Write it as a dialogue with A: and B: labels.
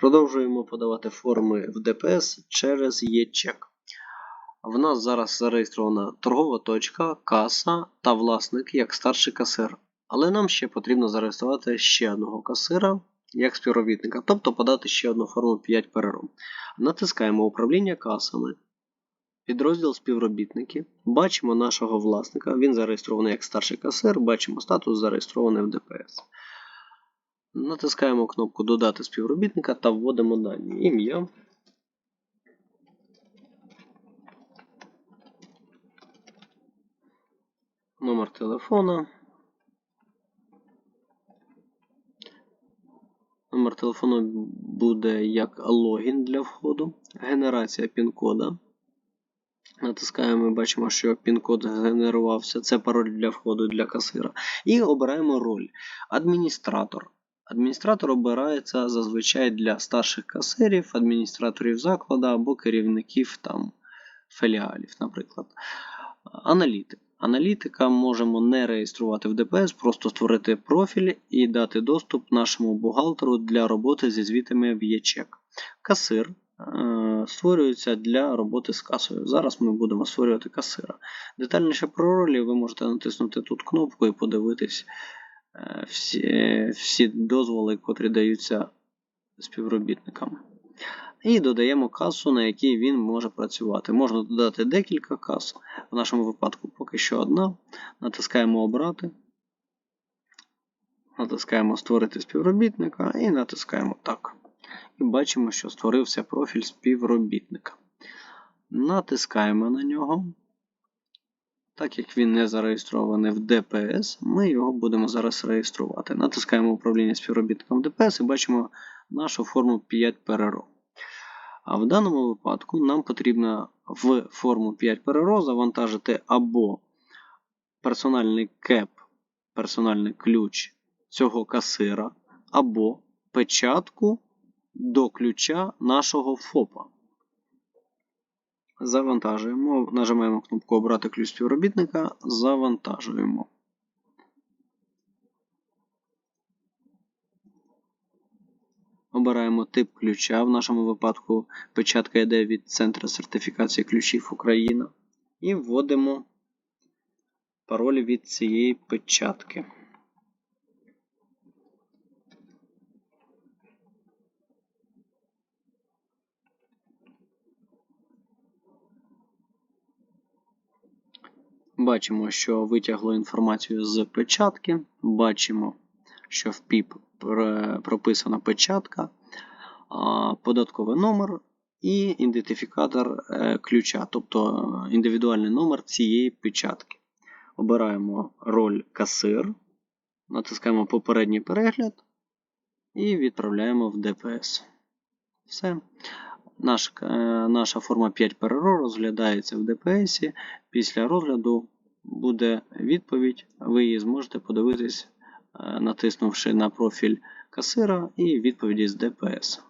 A: Продовжуємо подавати форми в ДПС через ЄЧЕК. В нас зараз зареєстрована торгова точка, каса та власник як старший касир. Але нам ще потрібно зареєструвати ще одного касира як співробітника, тобто подати ще одну форму 5 ПРРО. Натискаємо управління касами. Підрозділ співробітники. Бачимо нашого власника. Він зареєстрований як старший касир, бачимо статус зареєстрований в ДПС. Натискаємо кнопку Додати співробітника та вводимо дані. Ім'я. Номер телефона. Номер телефону буде як логін для входу. Генерація пін-кода. Натискаємо і бачимо, що пін-код згенерувався. Це пароль для входу для касира. І обираємо роль адміністратор. Адміністратор обирається зазвичай для старших касирів, адміністраторів закладу або керівників там, філіалів, наприклад. Аналітик. Аналітика можемо не реєструвати в ДПС, просто створити профіль і дати доступ нашому бухгалтеру для роботи зі звітами в ЄЧЕК. Касир е, створюється для роботи з касою. Зараз ми будемо створювати касира. Детальніше про ролі ви можете натиснути тут кнопку і подивитись всі, всі дозволи, котрі даються співробітникам. І додаємо касу, на якій він може працювати. Можна додати декілька кас, в нашому випадку поки що одна. Натискаємо Обрати. Натискаємо Створити співробітника і натискаємо Так. І бачимо, що створився профіль співробітника. Натискаємо на нього. Так як він не зареєстрований в ДПС, ми його будемо зараз реєструвати. Натискаємо управління співробітником ДПС і бачимо нашу форму 5 ПРРО. А в даному випадку нам потрібно в форму 5 ПРРО завантажити або персональний кеп, персональний ключ цього касира, або печатку до ключа нашого ФОПа. Завантажуємо, нажимаємо кнопку Обрати ключ співробітника, завантажуємо. Обираємо тип ключа. В нашому випадку печатка йде від Центру сертифікації ключів Україна. І вводимо пароль від цієї печатки. Бачимо, що витягло інформацію з печатки. Бачимо, що в ПІП прописана печатка, податковий номер і ідентифікатор е, ключа, тобто індивідуальний номер цієї печатки. Обираємо роль касир, натискаємо попередній перегляд і відправляємо в ДПС. Все. Наш, е, наша форма 5 переро розглядається в ДПС. Після розгляду буде відповідь, ви її зможете подивитись, е, натиснувши на профіль касира і відповіді з ДПС.